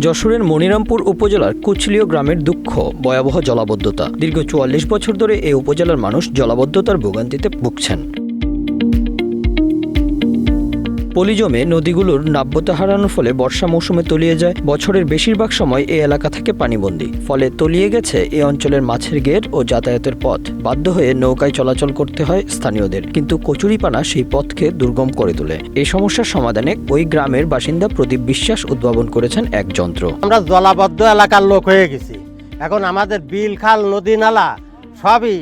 যশোরের মনিরামপুর উপজেলার কুচলীয় গ্রামের দুঃখ, ভয়াবহ জলাবদ্ধতা। দীর্ঘ চুয়াল্লিশ বছর ধরে এই উপজেলার মানুষ জলাবদ্ধতার ভোগান্তিতে ভুগছেন। পলি জমে নদীগুলোর নাব্যতা হারানোর ফলে বর্ষা মৌসুমে তলিয়ে যায়। বছরের বেশিরভাগ সময় এই এলাকা থেকে পানিবন্দী। ফলে তলিয়ে গেছে এই অঞ্চলের মাছের গেট ও যাতায়াতের পথ। বাধ্য হয়ে নৌকায় চলাচল করতে হয় স্থানীয়দের। কিন্তু কচুরিপানা সেই পথকে দুর্গম করে তোলে। এই সমস্যার সমাধানে ওই গ্রামের বাসিন্দা প্রদীপ বিশ্বাস উদ্ভাবন করেছেন এক যন্ত্র। আমরা জলাবদ্ধ এলাকার লোক হয়ে গেছি। এখন আমাদের বিল, খাল, নদী, নালা সবই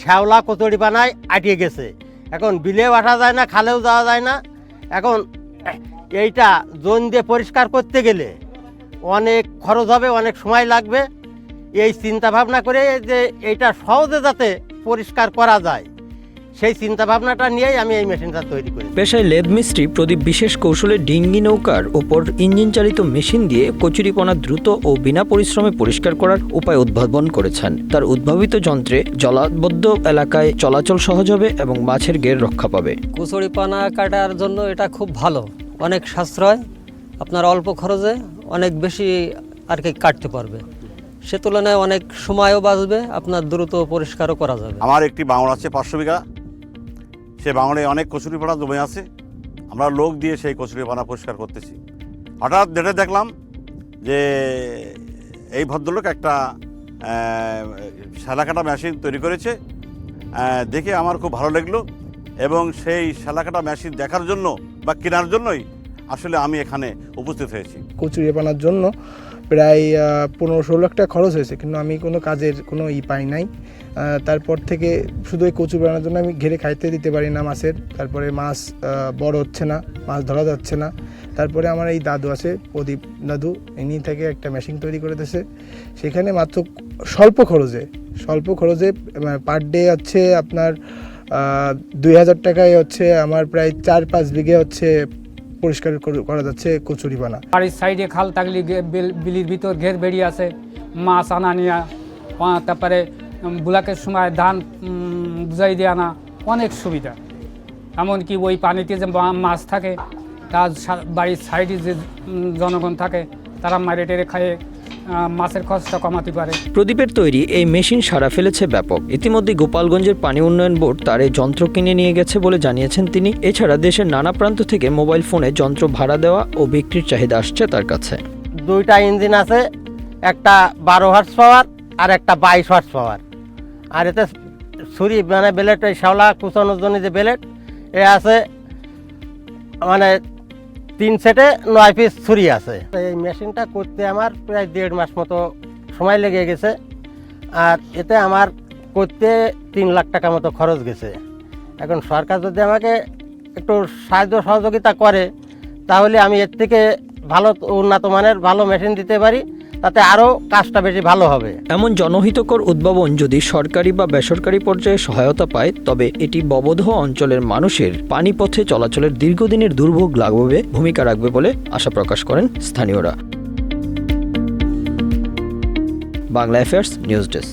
শ্যাওলা কচুরি বানায় আটিয়ে গেছে। এখন বিলেও আসা যায় না, খালেও যাওয়া যায় না। এখন, এইটা জোন দিয়ে পরিষ্কার করতে গেলে অনেক খরচ হবে, অনেক সময় লাগবে। এই চিন্তা ভাবনা করে যে এইটা সহজে যাতে পরিষ্কার করা যায়। সেই চিন্তা ভাবনাটা নিয়েই আমি এই মেশিনটা তৈরি করি পেশায় লেদ মিস্ত্রি প্রদীপ বিশেষ কৌশলে ডিঙ্গি নৌকার ওপর ইঞ্জিন চালিত মেশিন দিয়ে কচুরিপনা দ্রুত ও বিনা পরিশ্রমে পরিষ্কার করার উপায় উদ্ভাবন করেছেন। তার উদ্ভাবিত যন্ত্রে জলাবদ্ধ এলাকায় চলাচল সহজ হবে এবং মাছের গের রক্ষা পাবে। কুচুরি পানা কাটার জন্য এটা খুব ভালো। অনেক সাশ্রয় আপনার অল্প খরচে অনেক বেশি আর কি কাটতে পারবে। সে তুলনায় অনেক সময়ও বাঁচবে আপনার দ্রুত পরিষ্কারও করা যাবে। আমার একটি বাংলা আছে পাঁচশো বিঘা। সে বাংলায় অনেক কচুরিপানা জমে আছে। আমরা লোক দিয়ে সেই কচুরিপানা পরিষ্কার করতেছি। হঠাৎ ডেটে দেখলাম যে এই ভদ্রলোক একটা শালাকাটা মেশিন তৈরি করেছে। দেখে আমার খুব ভালো লাগল এবং সেই শালাকাটা মেশিন দেখার জন্য বা কেনার জন্যই আসলে আমি এখানে উপস্থিত হয়েছি। কচুরি বানার জন্য প্রায় পনেরো ষোলো লাখ টাকা খরচ হয়েছে, কিন্তু আমি কোনো কাজের কোনো ই পাই নাই। তারপর থেকে শুধু এই কচু বানানোর জন্য আমি ঘেরে খাইতে দিতে পারি না মাছের। তারপরে মাছ বড় হচ্ছে না, মাছ ধরা যাচ্ছে না। তারপরে আমার এই দাদু আছে, প্রদীপ দাদু, ইনি থেকে একটা মেশিন তৈরি করে দিয়েছে সেখানে মাত্র স্বল্প খরচে স্বল্প খরচে পার ডে হচ্ছে আপনার দুই হাজার টাকায় হচ্ছে আমার প্রায় চার পাঁচ বিঘে হচ্ছে পরিষ্কার করা যাচ্ছে কচুরি বানা। বাড়ির সাইডে খাল থাকলে বিলির ভিতর ঘের বেরিয়ে আছে, মাছ আনা নিয়া তারপরে বুলাকের সময় ধান বুঝাই দিয়ে আনা, অনেক সুবিধা। এমনকি ওই পানিতে যে মাছ থাকে, তার বাড়ির সাইডে যে জনগণ থাকে, তারা মারে টেরে খায় মাছের খরচটা কমাতে পারে। প্রদীপের তৈরি এই মেশিন সারা ফেলেছে ব্যাপক। ইতিমধ্যে গোপালগঞ্জের পানি উন্নয়ন বোর্ড তার এই যন্ত্র কিনে নিয়ে গেছে বলে জানিয়েছেন তিনি। এছাড়া দেশের নানা প্রান্ত থেকে মোবাইল ফোনে যন্ত্র ভাড়া দেওয়া ও বিক্রির চাহিদা আসছে তার কাছে। দুইটা ইঞ্জিন আছে একটা বারো হার্স পাওয়ার আর একটা বাইশ হার্স পাওয়ার আর এতে ছুরি মানে বেলেট এই শ্যাওলা কুচানোর জন্য যে বেলেট এ আছে মানে তিন সেটে নয় পিস ছুরি আছে। এই মেশিনটা করতে আমার প্রায় দেড় মাস মতো সময় লেগে গেছে। আর এতে আমার করতে তিন লাখ টাকা মতো খরচ গেছে। এখন সরকার যদি আমাকে একটু সাহায্য সহযোগিতা করে, তাহলে আমি এর থেকে ভালো উন্নত মানের ভালো মেশিন দিতে পারি। তাতে আরও কাজটা বেশি ভালো হবে। এমন জনহিতকর উদ্ভাবন যদি সরকারি বা বেসরকারি পর্যায়ে সহায়তা পায়, তবে এটি ববধ অঞ্চলের মানুষের পানিপথে চলাচলের দীর্ঘদিনের দুর্ভোগ লাঘবে ভূমিকা রাখবে বলে আশা প্রকাশ করেন স্থানীয়রা। Bangla affairs news desk